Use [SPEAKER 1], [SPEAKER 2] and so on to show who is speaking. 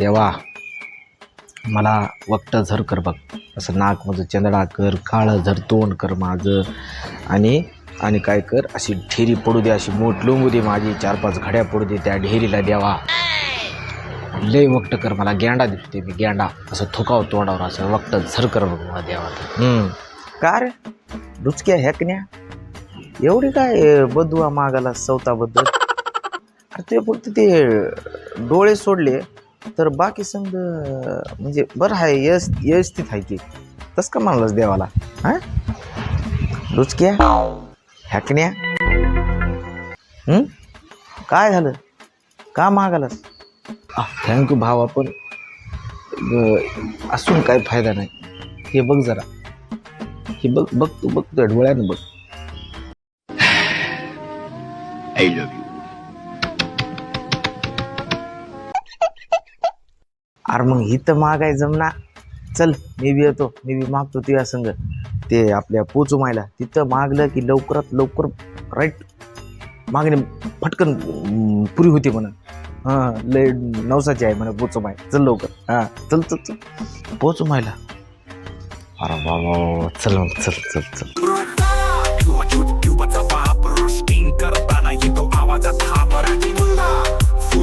[SPEAKER 1] देवा मला वक्त झर कर बघ. असं नाक माझं चंदडा कर काळं झर तोंड कर माझं. आणि आणि काय कर अशी ढेरी पडू दे अशी मोठ लोंबू दे माझी. चार पाच घड्या पडू दे त्या ढेरीला द्यावा लय वक्त कर मला गेंडा दिसते मी गेंडा. असं थुकाव तोंडावर असं वक्त झर कर बघ मला देवा. हम्म.
[SPEAKER 2] का रे? डुचक्या हॅकण्या एवढी काय बदुआ मागाला सवताबद्दल? अरे ते फक्त ते डोळे सोडले. तर बाकी समज म्हणजे बरं आहे यश यश आहे ते. तस का म्हणलंस देवाला? हा? रुचक्या? हॅकण्या काय झालं? का मागालास?
[SPEAKER 1] थँक्यू भावा पण असून काय फायदा नाही. हे बघ जरा. हे बघ बघ तू बघ डोळ्यानं बघ.
[SPEAKER 3] आय love
[SPEAKER 2] अरे मग इथं मागाय जमना चल मी बी येतो मी बी मागतो तुझ्या संग. ते आपल्या पोचुमायला तिथं मागलं की लवकरात लवकर राईट मागणी फटकन पुरी होती म्हणा हां लय नवसाची आहे म्हणा पोचुमाय चल लवकर. हां चल चल चल. पोचुमायला
[SPEAKER 1] अरे बाबा चल मग, चल चल चल.